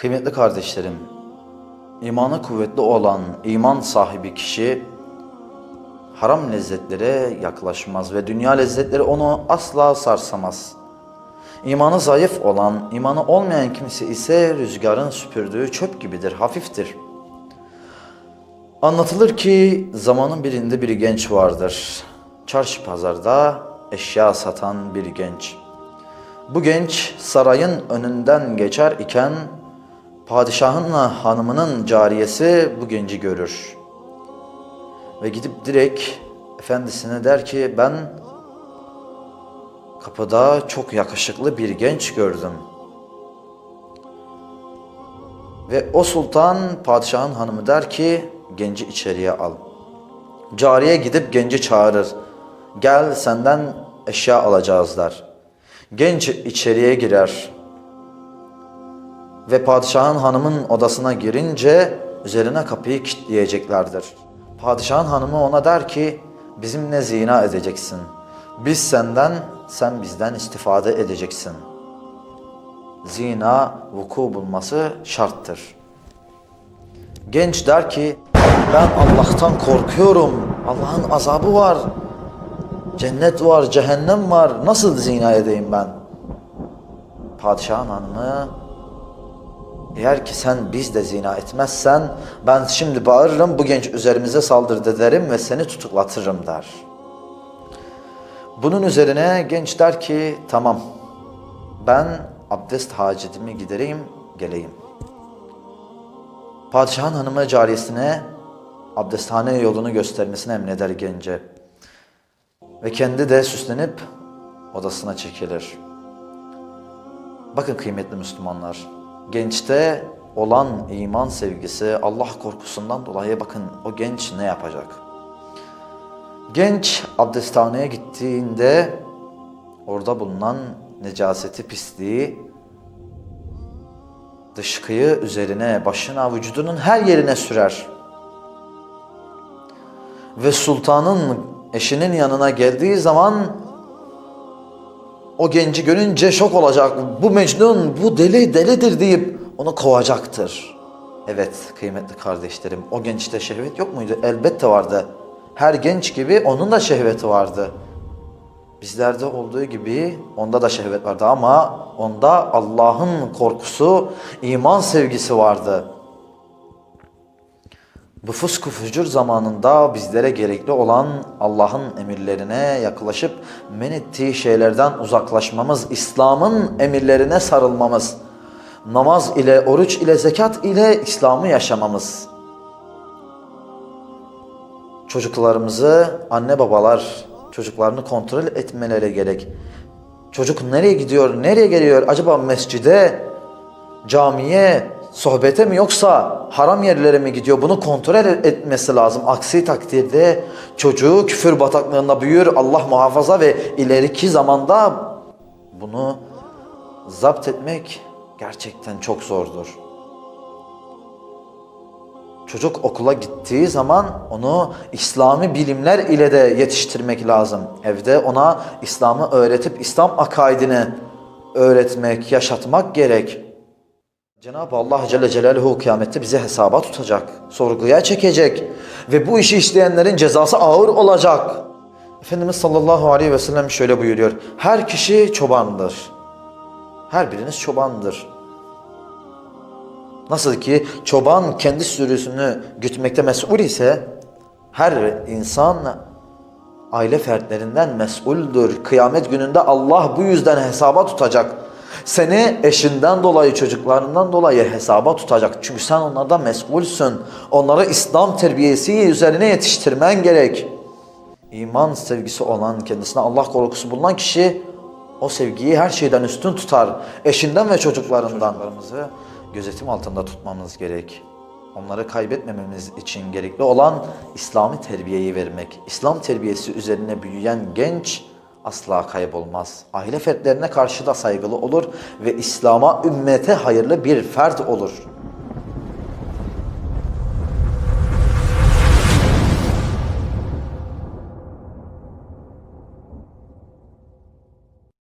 Kıymetli kardeşlerim, imanı kuvvetli olan iman sahibi kişi haram lezzetlere yaklaşmaz ve dünya lezzetleri onu asla sarsamaz. İmanı zayıf olan, imanı olmayan kimse ise rüzgarın süpürdüğü çöp gibidir, hafiftir. Anlatılır ki zamanın birinde bir genç vardır. Çarşı pazarda eşya satan bir genç. Bu genç sarayın önünden geçer iken padişahınla hanımının cariyesi bu genci görür. Ve gidip direkt efendisine der ki ben kapıda çok yakışıklı bir genç gördüm. Ve o sultan padişahın hanımı der ki genci içeriye al. Cariye gidip genci çağırır. Gel senden eşya alacağız der. Genç içeriye girer. Ve padişahın hanımın odasına girince üzerine kapıyı kilitleyeceklerdir. Padişahın hanımı ona der ki bizimle zina edeceksin. Biz senden, sen bizden istifade edeceksin. Zina vuku bulması şarttır. Genç der ki ben Allah'tan korkuyorum. Allah'ın azabı var. Cennet var, cehennem var. Nasıl zina edeyim ben? Padişahın hanımı eğer ki sen biz de zina etmezsen ben şimdi bağırırım bu genç üzerimize saldırdı derim ve seni tutuklatırım der. Bunun üzerine genç der ki tamam ben abdest hacetimi gidereyim geleyim. Padişahın hanımı cariyesine abdesthane yolunu göstermesini emreder gence. Ve kendi de süslenip odasına çekilir. Bakın kıymetli Müslümanlar, gençte olan iman sevgisi, Allah korkusundan dolayı bakın o genç ne yapacak? Genç abdesthaneye gittiğinde orada bulunan necaseti, pisliği dışkıyı üzerine, başına, vücudunun her yerine sürer. Ve sultanın eşinin yanına geldiği zaman o genci görünce şok olacak. Bu Mecnun, bu deli delidir deyip onu kovacaktır. Evet kıymetli kardeşlerim o gençte şehvet yok muydu? Elbette vardı. Her genç gibi onun da şehveti vardı. Bizlerde olduğu gibi onda da şehvet vardı ama onda Allah'ın korkusu, iman sevgisi vardı. Bu fısku fücur zamanında bizlere gerekli olan Allah'ın emirlerine yaklaşıp men ettiği şeylerden uzaklaşmamız, İslam'ın emirlerine sarılmamız, namaz ile, oruç ile, zekat ile İslam'ı yaşamamız. Çocuklarımızı anne babalar çocuklarını kontrol etmeleri gerek. Çocuk nereye gidiyor, nereye geliyor? Acaba mescide, camiye, sohbete mi yoksa haram yerlere mi gidiyor? Bunu kontrol etmesi lazım. Aksi takdirde çocuğu küfür bataklığında büyür. Allah muhafaza ve ileriki zamanda bunu zapt etmek gerçekten çok zordur. Çocuk okula gittiği zaman onu İslami bilimler ile de yetiştirmek lazım. Evde ona İslam'ı öğretip İslam akaidini öğretmek, yaşatmak gerek. Cenab-ı Allah Celle Celaluhu kıyamette bizi hesaba tutacak, sorguya çekecek ve bu işi işleyenlerin cezası ağır olacak. Efendimiz sallallahu aleyhi ve sellem şöyle buyuruyor. Her kişi çobandır. Her biriniz çobandır. Nasıl ki çoban kendi sürüsünü gütmekte mesul ise her insan aile fertlerinden mesuldür. Kıyamet gününde Allah bu yüzden hesaba tutacak. Seni eşinden dolayı, çocuklarından dolayı hesaba tutacak. Çünkü sen onlardan mesulsün. Onları İslam terbiyesi üzerine yetiştirmen gerek. İman sevgisi olan, kendisine Allah korkusu bulunan kişi o sevgiyi her şeyden üstün tutar. Eşinden ve çocuklarından. Çocuklarımızı gözetim altında tutmamız gerek. Onları kaybetmememiz için gerekli olan İslami terbiyeyi vermek. İslam terbiyesi üzerine büyüyen genç asla kaybolmaz. Aile fertlerine karşı da saygılı olur ve İslam'a, ümmete hayırlı bir fert olur.